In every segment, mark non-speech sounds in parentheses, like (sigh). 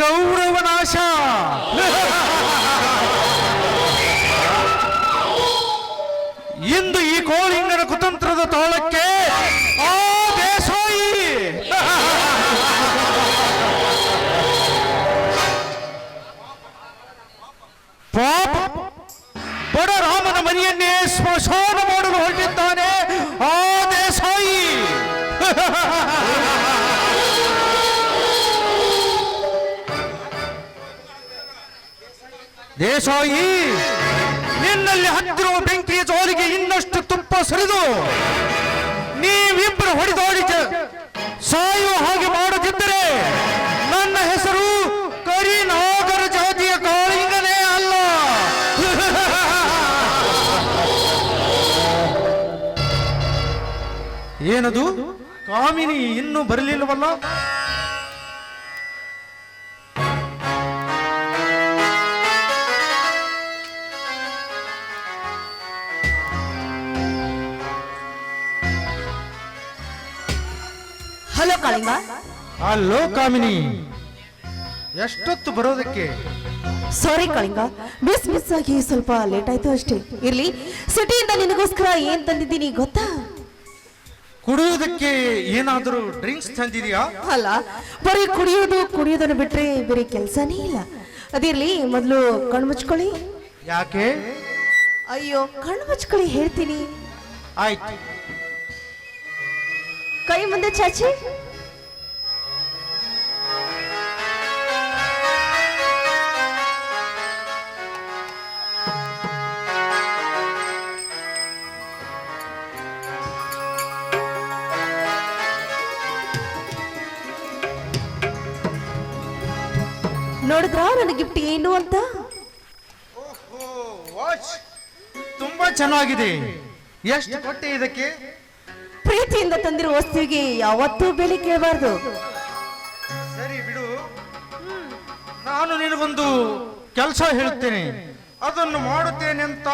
ಕೌರವ ನಾಶ ಇಂದು ಈ ಕೋಳಿಂಗನ ಕುತಂತ್ರದ ತೋಳಕ್ಕೆ ಆ ದೇಸಾಯಿ. ಪಾಪ ಬಡ ರಾಮನ ಮನೆಯನ್ನೇ ಸ್ಮಶಾನ ಮಾಡಲು ಹೊರಟಿದ್ದಾನೆ ಆ ದೇಸಾಯಿ. ದೇಸಾಯಿ ನಿನ್ನಲ್ಲಿ ಹತ್ತಿರುವ ಬೆಂಕಿಯ ಜೋರಿಗೆ ಇನ್ನಷ್ಟು ತುಪ್ಪ ಸರಿದು ನೀವಿಬ್ಬರು ಹೊಡೆದಾಡಿ ಸಾಯುವ ಹಾಗೆ ಮಾಡುತ್ತಿದ್ದರೆ ನನ್ನ ಹೆಸರು ಕರಿನಾಗರ ಜಾತಿಯ ಕಾಳಿಂಗನೇ ಅಲ್ಲ. (laughs) ಏನದು? ಕಾಮಿನಿ ಇನ್ನೂ ಬರಲಿಲ್ಲವಲ್ಲ ಹಲೋ ಕಾಳಿಂಗ ಹಲೋ ಕಾಮಿನಿ ಎಷ್ಟೊತ್ತು ಬರೋದಕ್ಕೆ? ಸಾರಿ ಕಳಿಂಗ. ಮಿಸ್ ಮಿಸ್ ಆಗಿ ಸ್ವಲ್ಪ ಲೇಟ್ ಆಯ್ತು ಅಷ್ಟೇ. ಇರ್ಲಿ. ಸಿಟಿಯಿಂದ ನಿನಗೋಸ್ಕರ ಏನ್ ತಂದಿದ್ದೀನಿ ಗೊತ್ತಾ? ಕುಡಿಯೋದಕ್ಕೆ ಏನಾದರೂ ಡ್ರಿಂಕ್ಸ್ ತಂದಿದೀಯಾ? ಅಲ್ಲ ಬರೀ ಕುಡಿಯೋದು ಕುಡಿಯೋದನ್ನು ಬಿಟ್ರೆ ಬೇರೆ ಕೆಲಸನೇ ಇಲ್ಲ. ಅದಿರ್ಲಿ ಮೊದಲು ಕಣ್ಣು ಮುಚ್ಕೊಳ್ಳಿ. ಯಾಕೆ? ಅಯ್ಯೋ ಕಣ್ಣು ಮುಚ್ಕೊಳ್ಳಿ ಹೇಳ್ತೀನಿ. ಆಯ್ತು. ಕೈ ಮುಂದೆ ಚಾಚಿ. ನೋಡಿದ್ರ ನನ್ನ ಗಿಫ್ಟ್ ಏನು ಅಂತ? ತುಂಬಾ ಚೆನ್ನಾಗಿದೆ. ಎಷ್ಟು ಕೊಟ್ಟೆ ಇದಕ್ಕೆ? ಪ್ರೀತಿಯಿಂದ ತಂದಿರೋ ವಸ್ತುವಿಗೆ ಯಾವತ್ತೂ ಬೆಲೆ ಕೇಳಬಾರ್ದು. ಸರಿ ಬಿಡು. ನಾನು ನಿನಗೊಂದು ಕೆಲಸ ಹೇಳುತ್ತೇನೆ. ಅದನ್ನು ಮಾಡುತ್ತೇನೆ ಅಂತ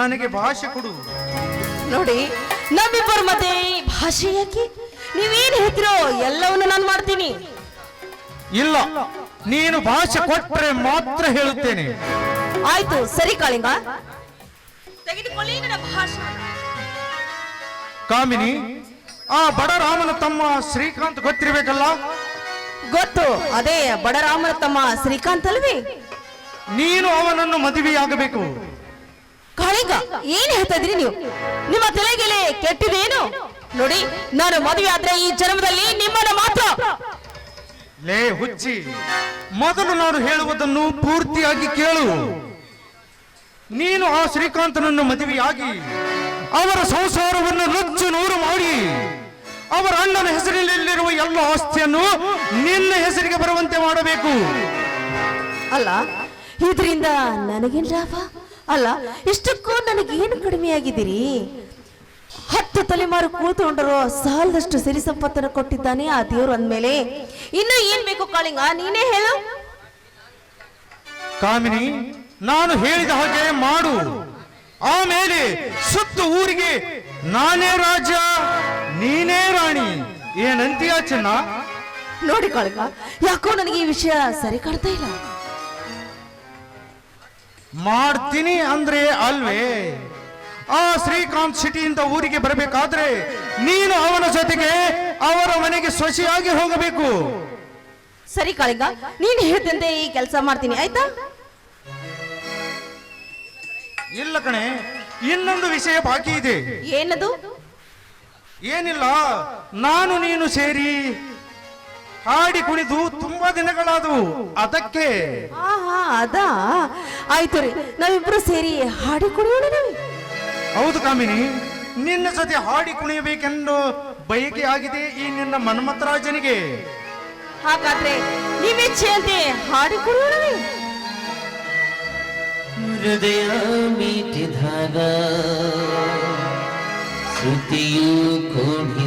ನನಗೆ ಭಾಷೆ ಕೊಡು. ನೋಡಿ ನಮ್ಮಿಬ್ಬರ ಮತ್ತೆ ಭಾಷೆ ಯಾಕೆ? ನೀವೇನು ಹೇಳ್ತಿರೋ ಎಲ್ಲವನ್ನು ನಾನು ಮಾಡ್ತೀನಿ. ಇಲ್ಲ ನೀನು ಭಾಷೆ ಕೊಟ್ಟರೆ ಮಾತ್ರ ಹೇಳುತ್ತೇನೆ. ಆಯ್ತು ಸರಿ ಕಾಳಿಂಗ. ತೆಗೆದುಕೊಳ್ಳಿ ನನ್ನ ಭಾಷಣ ಕಾಮಿನಿ. ಆ ಬಡರಾಮನ ತಮ್ಮ ಶ್ರೀಕಾಂತ್ ಗೊತ್ತಿರಬೇಕಲ್ಲ? ಗೊತ್ತು. ಅದೇ ಬಡರಾಮನ ತಮ್ಮ ಶ್ರೀಕಾಂತ್ ಅಲ್ವೇ? ನೀನು ಅವನನ್ನು ಮದುವೆಯಾಗಬೇಕು. ಕಳಿಗ ಏನ್ ಹೇಳ್ತಾ ಇದ್ರಿ ನೀವು? ನಿಮ್ಮ ತಲೆಗೆಲೆ ಕೆಟ್ಟಿದೇನು? ನೋಡಿ ನಾನು ಮದುವೆ ಆದ್ರೆ ಈ ಜನ್ಮದಲ್ಲಿ ನಿಮ್ಮನ ಮಾತ್ರ. ಲೇ ಹುಚ್ಚಿ ಮೊದಲು ನಾನು ಹೇಳುವುದನ್ನು ಪೂರ್ತಿಯಾಗಿ ಕೇಳು. ನೀನು ಆ ಶ್ರೀಕಾಂತನನ್ನು ಮದುವೆಯಾಗಿ ಅವರ ಸಂಸಾರವನ್ನು ನುಚ್ಚು ನೂರು ಮಾಡಿ ಅವರ ಅಣ್ಣನ ಹೆಸರಿನಲ್ಲಿರುವ ಎಲ್ಲ ಆಸ್ತಿಯನ್ನು ನಿನ್ನ ಹೆಸರಿಗೆ ಬರುವಂತೆ ಮಾಡಬೇಕು. ಅಲ್ಲ ಇದರಿಂದ ನನಗೇನ್ ಲಾಭ? ಅಲ್ಲ ಇಷ್ಟಕ್ಕೂ ನನಗೇನು ಕಡಿಮೆ ಆಗಿದ್ದೀರಿ ಹತ್ತು ತಲೆಮಾರು ಕೂತ್ಕೊಂಡರು ಸಾಲದಷ್ಟು ಸಿರಿ ಸಂಪತ್ತನ್ನು ಕೊಟ್ಟಿದ್ದಾನೆ ಆ ದೇವರು ಅಂದಮೇಲೆ ಇನ್ನು ಏನ್ ಬೇಕು ಕಾಳಿಂಗ? ನೀನೇ ಹೇಳು. ಕಾಮಿನಿ ನಾನು ಹೇಳಿದ ಹಾಗೆ ಮಾಡು. ಆಮೇಲೆ ಸುತ್ತು ಊರಿಗೆ ನಾನೇ ರಾಜ ನೀನೇ ರಾಣಿ ಏನಂತೀಯ ಚೆನ್ನ ನೋಡಿ ಕಳಕ ಯಾಕೋ ನನಗೆ ಈ ವಿಷಯ ಸರಿ ಕಾಣ್ತಾ ಇಲ್ಲ. ಮಾಡ್ತೀನಿ ಅಂದ್ರೆ ಅಲ್ವೇ ಆ ಶ್ರೀಕಾಂತ್ ಸಿಟಿಯಿಂದ ಊರಿಗೆ ಬರಬೇಕಾದ್ರೆ ನೀನು ಅವನ ಜೊತೆಗೆ ಅವರ ಮನೆಗೆ ಸೊಸೆಯಾಗಿ ಹೋಗಬೇಕು. ಸರಿ ಕಾಳಿಗ ನೀನ್ ಹೇಳ್ತಂತೆ ಈ ಕೆಲಸ ಮಾಡ್ತೀನಿ ಆಯ್ತಾ? ಇಲ್ಲ ಕಣೆ ಇನ್ನೊಂದು ವಿಷಯ ಬಾಕಿ ಇದೆ. ಏನದು? ಏನಿಲ್ಲ ನಾನು ನೀನು ಸೇರಿ ಹಾಡಿ ಕುಣಿದು ತುಂಬಾ ದಿನಗಳಾದವು. ಅದಕ್ಕೆ ಆಹಾ ಅದಾ? ಆಯ್ತು ರೀ ನಾವಿಬ್ರು ಸೇರಿ ಹಾಡಿ ಕುಡಿಯೋಣ ನಾವು? ಹೌದು ಕಾಮಿನಿ ನಿನ್ನ ಜೊತೆ ಹಾಡಿ ಕುಣಿಯಬೇಕೆಂದು ಬಯಕೆ ಆಗಿದೆ ಈ ನಿನ್ನ ಮನ್ಮಥರಾಜನಿಗೆ. ಹಾಗಾದ್ರೆ ನೀವಿಚ್ಛೆಯಂತೆ ಹಾಡಿ ಕುಡಿಯೋಣವೇ हृदया मिठि धारा श्रुतियो कोढि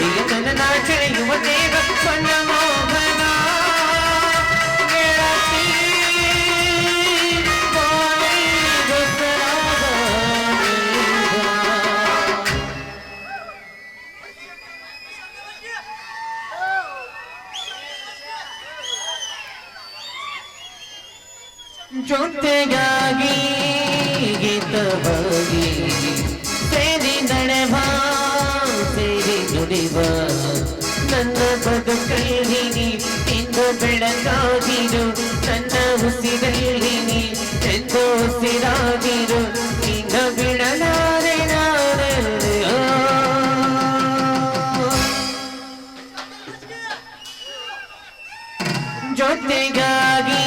ಯುವಜನನಾಚರ ಯುವದೇವಪ್ಪನ ಮೋಹನ ಜೊತೆಗಾಗಿ ಗೀತವ ನುಡಿವ ನನ್ನ ಬದುಕಲ್ಲಿ ನೀ ಇಂದು ಬೆಳಕಾಗಿರು. ನನ್ನ ಉಸಿರಲ್ಲಿ ನೀ ಎಂದು ಉಸಿರಾಗಿರು. ನಿನ್ನ ಬಿಡಲಾರೆ ನಾನೇ. ಜೊತೆಗಾಗಿ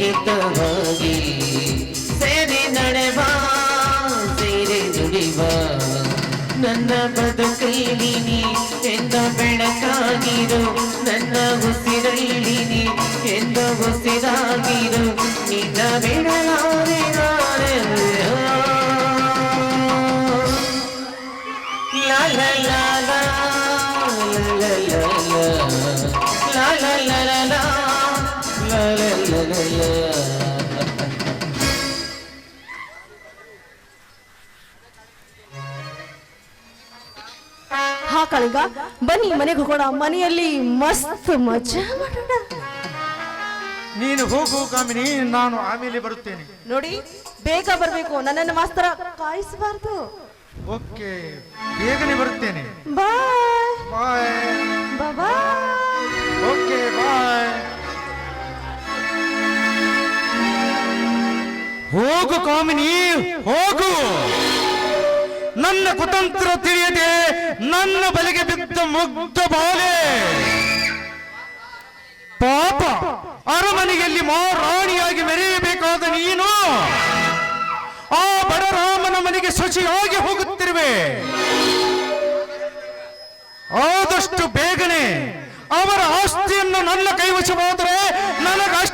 ಹಿತವಾಗಿ ಸೇರಿ ನಡೆವ, ಸೇರಿ ನುಡಿವ ನನ್ನ ಬದುಕೈಲಿ ಎಂದ ಬೆಳಕಾಗಿರು ನನ್ನ ಉಸಿರೈಲಿ ಎಂದ ಉಸಿರಾಗಿರು ನಿನ್ನ ಬಿಡಲಾರೆ ಕಳಿಗ ಬನ್ನಿ ಮನೆಗೆ ಹೋಗೋಣ. ಮನೆಯಲ್ಲಿ ಮಸ್ತ್ ಮಜಾ ಮಾಡೋಣ. ನೀನು ಹೋಗು ಕಾಮಿನಿ ನಾನು ಆಮೇಲೆ ಬರುತ್ತೇನೆ. ನೋಡಿ ಬೇಗ ಬರಬೇಕು. ನನ್ನನ್ನು ಮಾಸ್ತರ ಕಾಯಿಸಬಾರ್ದು. ಓಕೆ ಬೇಗನೆ ಬರುತ್ತೇನೆ. ಬಾಯ್. ಬಾಯ್. ಬಾಬಾ. Okay bye. ಹೋಗು ಕಾಮಿನಿ ಹೋಗು. ನನ್ನ ಕುತಂತ್ರ ತಿಳಿಯದೆ ನನ್ನ ಬಲೆಗೆ ಬಿದ್ದ ಮುಗ್ಧ ಬಾಲೆ. ಪಾಪ, ಅರಮನೆಯಲ್ಲಿ ಮಹಾರಾಣಿಯಾಗಿ ಮೆರೆಯಬೇಕಾದ ನೀನು. ಆ ಬಡರಾಮನ ಮನೆಗೆ ಶುಚಿಯಾಗಿ ಹೋಗುತ್ತಿರುವೆ. ಆದಷ್ಟು ಬೇಗನೆ ಅವರ ಆಸ್ತಿಯನ್ನು ನನ್ನ ಕೈವಶವಾದರೆ ನನಗ